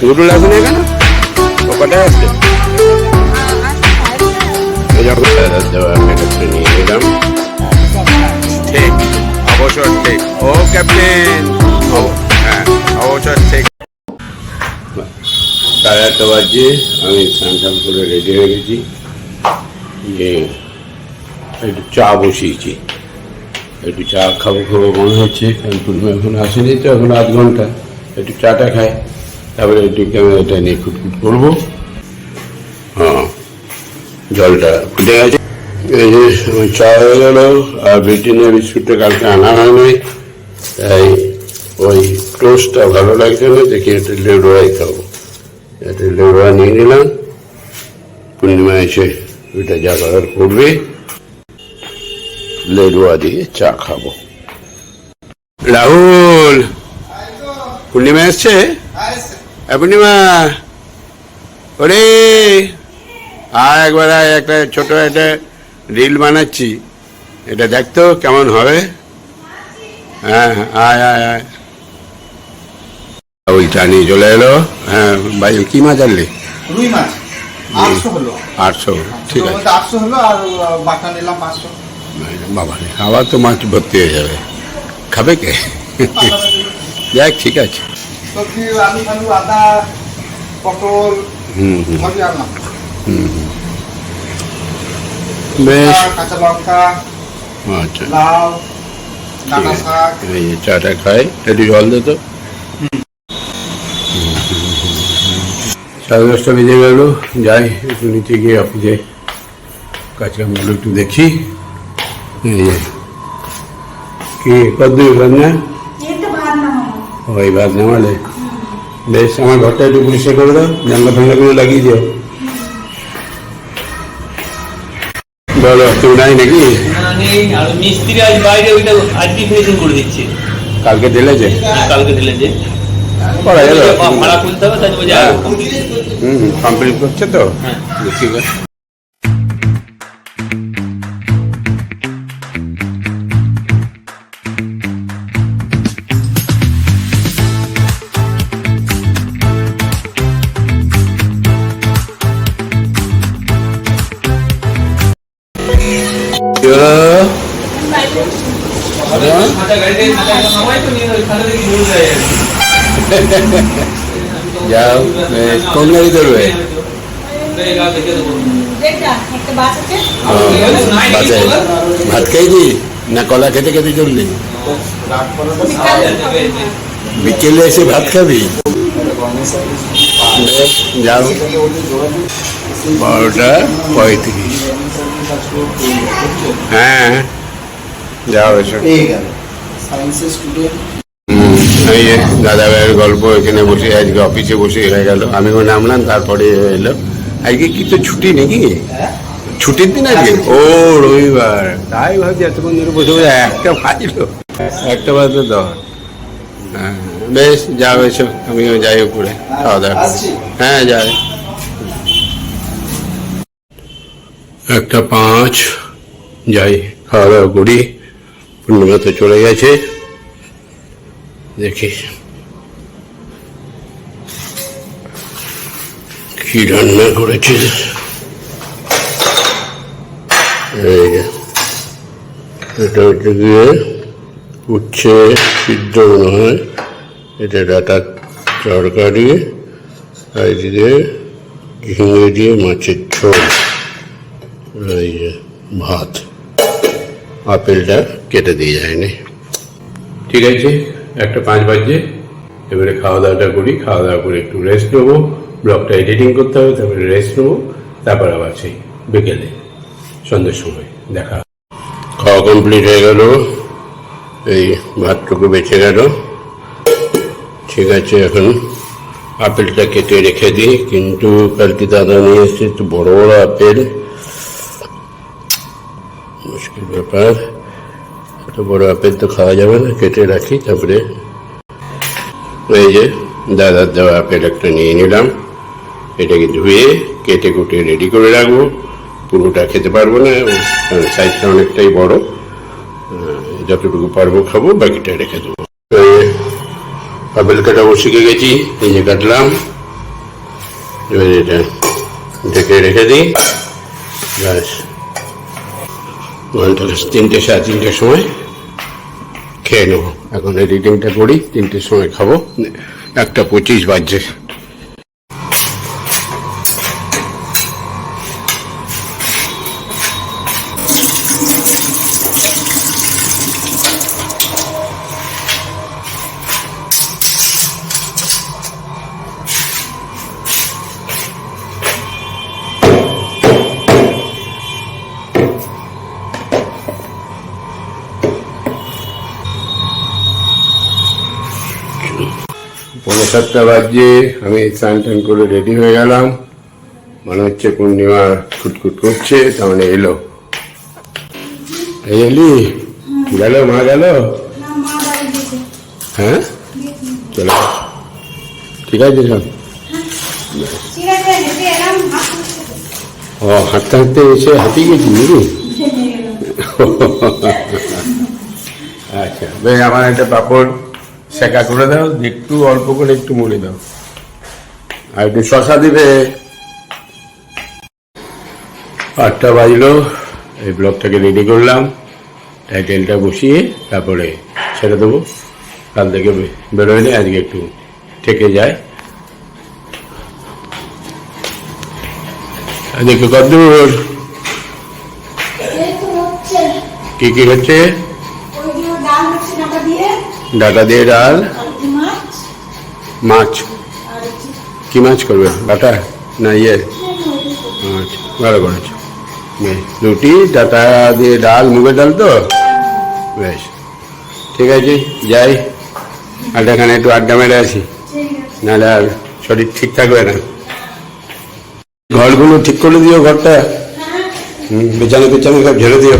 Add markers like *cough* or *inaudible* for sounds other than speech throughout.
গুরু লাগবে না কেন কটা আছে এই যখন দাদার দেওয়া মেকআপটা নিয়ে নিলাম ঠিক ও ক্যাপ্টেন অবসর ঠিক সাড়ে আটটা বাজে আমি স্নান করে রেডি হয়ে গেছি একটু চা বসিয়েছি। একটু চা খাব খাব, মনে হচ্ছে। কারণ এখন আসেনি, তো এখন আধ ঘণ্টা। একটু চাটা খাই। তারপরে একটু ক্যামেরাটা নিয়ে খুটখুট করব। হ্যাঁ জলটা ফুটে গেছে। এই যে চা হয়ে গেল। আর ব্রিটেনের বিস্কুটটা কালকে আনা হয়নি। তাই ওই টোস্টটা ভালো লাগছে না, দেখি একটা লেডোয়াই খাব। একটা লেডোয়া নিয়ে নিলাম। পূর্ণিমা এসে ওইটা যা করার করবে। লেডুয়া দিয়ে চা খাব। রাহুল পূর্ণিমা এসছে? এ পূর্ণিমা ওরে আর একবার আয়, একটা ছোট একটা রিল বানাচ্ছি। এটা দেখতো কেমন হবে। হ্যাঁ আয় আয় আয়। ওই চা নিয়ে চলে এলো। হ্যাঁ ভাই কি মাছ আনলি? রুই মাছ। আটশো হলো। আটশো ঠিক আছে। আটশো হলো আর বাটা নিলাম পাঁচশো। বাবা আবার তো মাছ ভর্তি হয়ে যাবে। খাবে কে? যাক ঠিক আছে। বেশ। আচ্ছা। এই চাটা খাই একটু জল দে তো। সাড়ে দশটা বেজে গেল। যাই একটু নিচে গিয়ে অফিসে কাজকামগুলো একটু দেখি। কি কদ্দূর ভাত না এই তো ভাত নামাবো ওই ভাত নামালে বেশ আমার ঘরটা একটু পরিষ্কার করে দাও জানলা ফাংলাগুলো লাগিয়ে দিও বলো তুমি নাই নাকি মিস্ত্রি আজ বাইরে ওইটা আজকে ফিনিশিং করে দিচ্ছে কালকে দিলে যে কালকে দিলে যে করা যাবে ভাড়া খুলতে হবে তাই হ্যাঁ। হুম কমপ্লিট করছে তো হ্যাঁ। ঠিক আছে *laughs* যাও গাড়ি ধরবে? আছে ভাত খাইনি না কলা খেতে খেতে চললি বিকেলে এসে ভাত খাবি? যাও। বারোটা পঁয়ত্রিশ। হ্যাঁ যাও এসো। পেয়ে গেল। সায়েন্সের স্টুডেন্ট এই যে দাদা ভাইয়ের গল্প এখানে বসে আজকে অফিসে বসে হয়ে গেল। আমিও নামলাম তারপরে এলো। আজকে কি তো ছুটি নাকি? ছুটির দিন আজকে? ও রবিবার। তাই ভাবছি এতক্ষণ ধরে বসে বসে। একটা বাজলো একটা বাজলো তো হ্যাঁ বেশ যাও এসো। আমিও যাই উপরে। খাওয়া দাওয়া হ্যাঁ যাই। একটা পাঁচ যাই খাওয়া দাওয়া করি। পূর্ণিমা তো চলে গেছে। দেখি। কি রান্না করেছে? এই যে, এটা হচ্ছে গিয়ে উচ্ছে সিদ্ধ মনে হয়। এটা ডাটার তরকারি, আর এদিকে ঝিঙে দিয়ে মাছের ঝোল। ভাত। আপেলটা কেটে দিয়ে যায়নি। ঠিক আছে। একটা পাঁচ বাজে, এবারে খাওয়া দাওয়াটা করি খাওয়া দাওয়া করে একটু রেস্ট নেব ব্লগটা এডিটিং করতে হবে, তারপরে রেস্ট নেব, তারপর আবার সেই বিকেলে, সন্ধ্যের সময় দেখা খাওয়া কমপ্লিট হয়ে গেল, এই ভাতটুকু বেঁচে গেল। ঠিক আছে, এখন আপেলটা কেটে রেখে দিই, কিন্তু কালকে দাদা নিয়ে এসেছে, একটু বড় বড় আপেল। মুশকিল ব্যাপার। এত বড় আপেল তো খাওয়া যাবে না, কেটে রাখি, তারপরে এই যে দাদার দেওয়া আপেল একটা নিয়ে নিলাম। এটাকে ধুয়ে কেটে কুটে রেডি করে রাখব। পুরোটা খেতে পারব না সাইজটা অনেকটাই বড়। যতটুকু পারব খাব, বাকিটা রেখে দেবো। আপেল কাটাও শিখে গেছি, এই যে কাটলাম। এবার এটা ঢেকে রেখে দিই। ব্যাস। ঘণ্টা তিনটে সাড়ে তিনটের সময় খেয়ে নেব। এখন এডিটিংটা করি, তিনটের সময় খাব। একটা পঁচিশ বাজছে। পনেরো সাতটা বাজছে আমি স্নান টান করে রেডি হয়ে গেলাম। মনে হচ্ছে পূর্ণিমা খুটখুট করছে মানে এলো। এলি গেল মা গেল? হ্যাঁ? চলো ঠিক আছে সব ও হাঁটতে হাঁটতে এসে হাঁটিয়ে গেছি বুঝলি *laughs* আচ্ছা বেশ আমার একটা পাপড়। সেকা করে দাও একটু অল্প করে একটু মুড়ে দাও। আর একটু শশা দিবে। আটটা বাজলো এই ব্লগটাকে রেডি করলাম। টাইটেলটা বসিয়ে তারপরে ছেড়ে দেবো। কাল থেকে বে- বেরোয় নি আজকে একটু থেকে যায়। আজকে কদ্দূর এই তো হচ্ছে। কি কি হচ্ছে? ডাল। আর মাছ। কি মাছ করবে? ডাটা না ইয়ে? আচ্ছা ভালো করেছ। বেশ। রুটি, ডাটা দিয়ে ডাল, মুগের ডাল তো? বেশ। ঠিক আছে, যাই। আর এখানে একটু আড্ডা মেরে আসি। নাহলে আর শরীর ঠিক থাকবে না। ঘরগুলো ঠিক করে দিও, ঘরটা। হুম বেচানো সব ঝেড়ে দিও।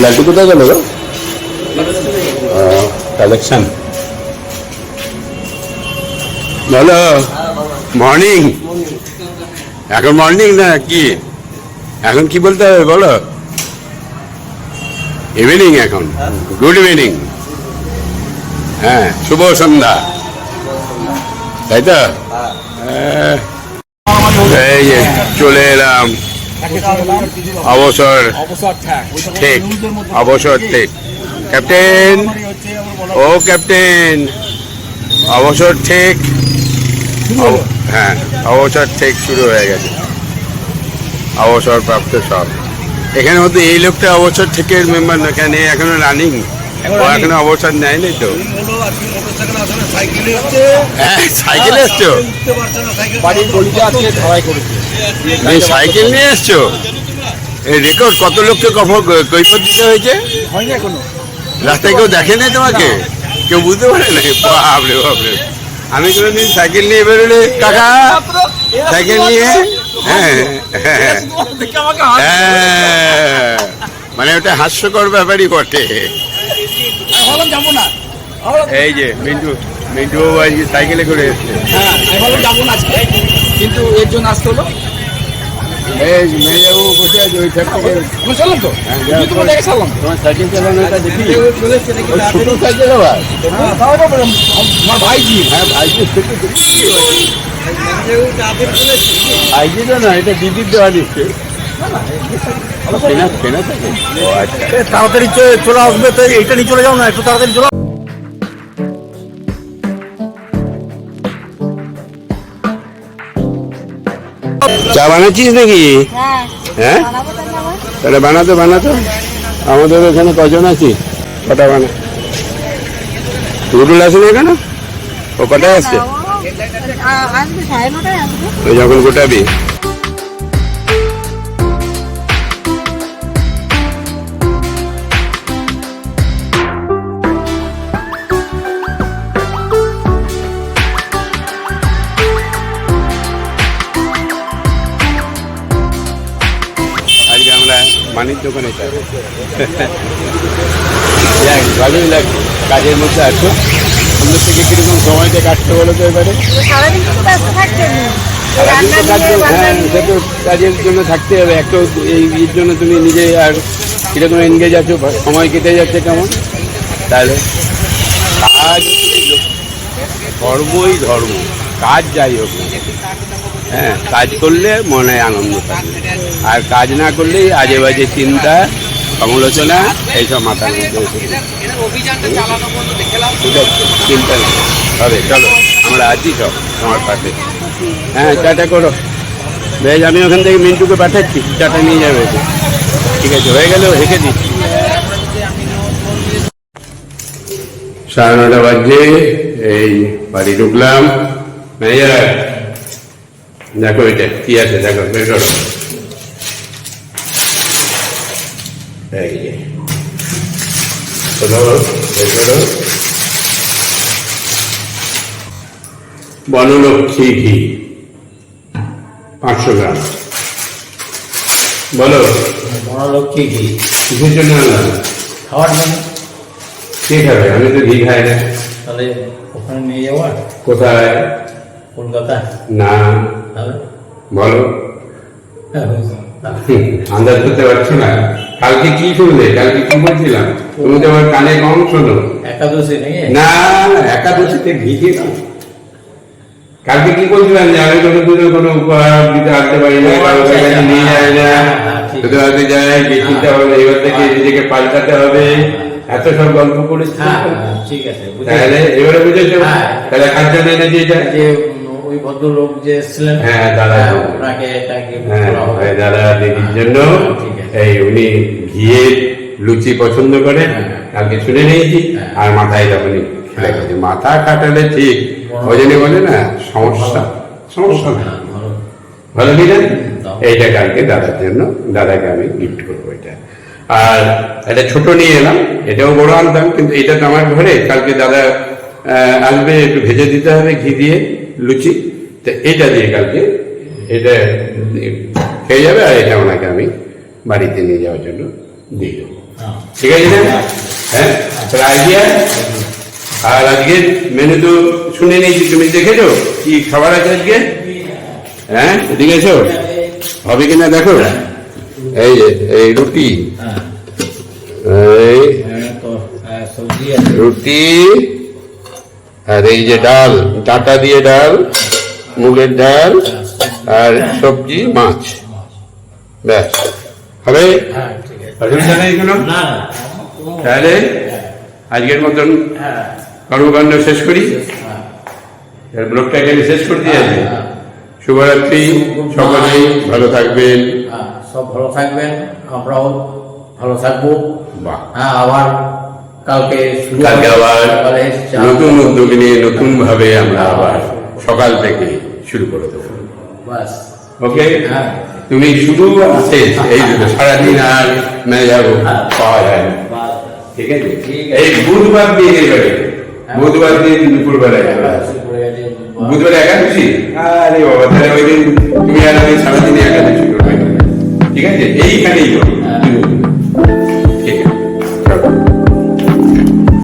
লাড্ডু কোথায় গেল বলো মর্নিং এখন মর্নিং না কি এখন কি বলতে হবে বলো ইভিনিং এখন গুড ইভিনিং হ্যাঁ শুভ সন্ধ্যা তাই তো। এই যে চলে এলাম। অবসর ঠিক অবসর ঠিক ক্যাপ্টেন? ও ক্যাপ্টেন। অবসর ঠিক হ্যাঁ অবসর ঠিক শুরু হয়ে গেছে। অবসর প্রাপ্ত সব। এখানে মধ্যে এই লোকটা অবসর থেকে মেম্বার না, কেন এখনও রানিং এখনও অবসর নেয়নি তো। হ্যাঁ সাইকেলে এসছো? সাইকেল নিয়ে এসছো? এই রেকর্ড কত লোককে কফ- কৈফত দিতে হয়েছে? রাস্তায় কেউ দেখে নাই তোমাকে? কেউ বুঝতে পারে না বাপরে বাপরে। আমি কোনোদিন সাইকেল নিয়ে বেরোলে কাকা সাইকেল নিয়ে? হ্যাঁ হ্যাঁ। হ্যাঁ। মানে ওটা হাস্যকর ব্যাপারই বটে। যাব না। এই যে মিন্টু মিন্টু আজকে সাইকেলে করে এসছে। হ্যাঁ আমি যাব না আজকে। কিন্তু এর জন্য আসতে হলো। এই মেয়েবাবু বসে আছে ওই থেকে চললাম তো? হ্যাঁ, তোমার সাইকেল চালানোটা দেখি? ছোট সাইকেল আবার? হ্যাঁ, আমার ভাইজি। হ্যাঁ ভাইজি ছোট ভাইজি তো না এটা দিদির দেওয়া দিচ্ছে। কেনা কেনা থাকে ও আচ্ছা তাড়াতাড়ি চলে আসবে তো এইটা নিয়ে চলে যাও না একটু তাড়াতাড়ি চলে চা বানাচ্ছিস নাকি? হ্যাঁ। হ্যাঁ? তাহলে বানাতো বানাতো। আমাদের এখানে কজন আছি? কটা বানা রুটুল আসেনি এখানে? ও কটায় আসছে? যখন গোটাবি। দোকানে চা যাক ভালোই লাগছে কাজের মধ্যে আছো। অন্য থেকে কীরকম সময়টা কাটতে বলো তো এবারে? হ্যাঁ সে তো কাজের জন্য থাকতে হবে। একটা এই জন্য তুমি নিজে আর কীরকম এনগেজ আছো? সময় কেটে যাচ্ছে কেমন? তাহলে কাজ ধর্মই ধর্ম। কাজ যাই হোক। হ্যাঁ কাজ করলে মনে আনন্দ থাকবে আর কাজ না করলেই আজে বাজে চিন্তা, সমালোচনা, এইসব মাথার মধ্যে চিন্তা হবে, চলো, আমরা আছি সব তোমার পাশে হ্যাঁ চাটা করো। বেশ, আমি ওখান থেকে মিন্টুকে পাঠাচ্ছি চাটা নিয়ে যাবে। ঠিক আছে, হয়ে গেল হেঁকে দিচ্ছি। সাড়ে নটা বাজছে এই বাড়ি ঢুকলাম। ম্যানেজার দেখো এটা কি আছে দেখো বের করো এই যে বের করো বনলক্ষ্মী ঘি পাঁচশো গ্রাম বলো মহালক্ষ্মী ঘি কিসের জন্য আনলাম খাওয়ার জন্য কে খাবে আমি তো ঘি খাই না তাহলে ওখানে নিয়ে যাওয়ার কোথায় কলকাতা? না। বলো। হ্যাঁ হুম, আন্দাজ করতে পারছ না। কালকে কি শুনলে? কালকে কি বলছিলাম? তুমি তো আমার কানে কম শোনো। একাদশী না একাদশীতে দিয়ে কালকে কি বলছিলাম যে আমি কোনো উপহার দিতে আসতে পারি না কারও আচ্ছা, কাছে নিয়ে যায় না। হ্যাঁ, হ্যাঁ, হাতে যায় বেশিতে হবে এবার থেকে নিজেকে পাল্টাতে হবে। এত সব গল্প করেছি হ্যাঁ হ্যাঁ, ঠিক আছে তাহলে এবারে বুঝেছ? হ্যাঁ। তাহলে কার জন্য এনেছি যে ওই ভদ্রলোক যে এসেছিলেন হ্যাঁ, দাদা। ওনাকে হ্যাঁ করা হবে। ওই দাদা দিদির জন্য। এই উনি ঘিয়ের লুচি পছন্দ করে হ্যাঁ। কালকে শুনে নিয়েছি। হ্যাঁ। আর মাথায় তখনই খেলে গেছে। মাথা কাটালে ঠিক। ওই জন্য বলে না সমস্যা সমস্যা না হ্যাঁ, ভালো। দাও। এইটা কালকে দাদার জন্য। দাদাকে আমি গিফট করব এটা। আর এটা ছোট নিয়ে এলাম। এটাও বড় আনতাম কিন্তু এটা তো আমার ঘরে। কালকে দাদা আসবে একটু ভেজে দিতে হবে ঘি দিয়ে। লুচি তো এটা দিয়ে কালকে এটা খেয়ে যাবে আর এটা ওনাকে আমি বাড়িতে নিয়ে যাওয়ার জন্য দিয়ে দেবো। হ্যাঁ। ঠিক আছে হ্যাঁ? তাহলে আইডিয়া আর? আজকে মেনু তো শুনে নিয়েছি তুমি দেখেছ? কি খাবার আছে আজকে? হ্যাঁ? এসো। হবে কিনা দেখো? এই যে এই রুটি। হ্যাঁ। এই হ্যাঁ, রুটি আর এই যে ডাল ডাটা দিয়ে ডাল মুগের ডাল আর সবজি মাছ। ব্যাস। হবে? হ্যাঁ অসুবিধা নেই কোনো তাহলে আজকের মতন হ্যাঁ কর্মকাণ্ড শেষ করি। হ্যাঁ ব্লগটা এখানে শেষ করে দিয়ে আসবে শুভরাত্রি সকলেই ভালো থাকবেন। হ্যাঁ, সব ভালো থাকবেন। আমরাও ভালো থাকব। হ্যাঁ আবার কালকে কালকে আবার নতুন উদ্যোগ নিয়ে নতুন ভাবে আমরা আবার সকাল থেকে শুরু করে দেবো। ওকে? হ্যাঁ। তুমি শুরু আর শেষ এই দুটো সারাদিন আর ম্যানেজার পাওয়া যায় না। ঠিক আছে? এই বুধবার দিয়ে এবারে। বুধবার দিন দুপুরবেলায়। বুধবার একাদশী? আরে বাবা। তাহলে ওই দিন তুমি আর আমি সারাদিন একাদশী করবে। ঠিক আছে? এইখানেই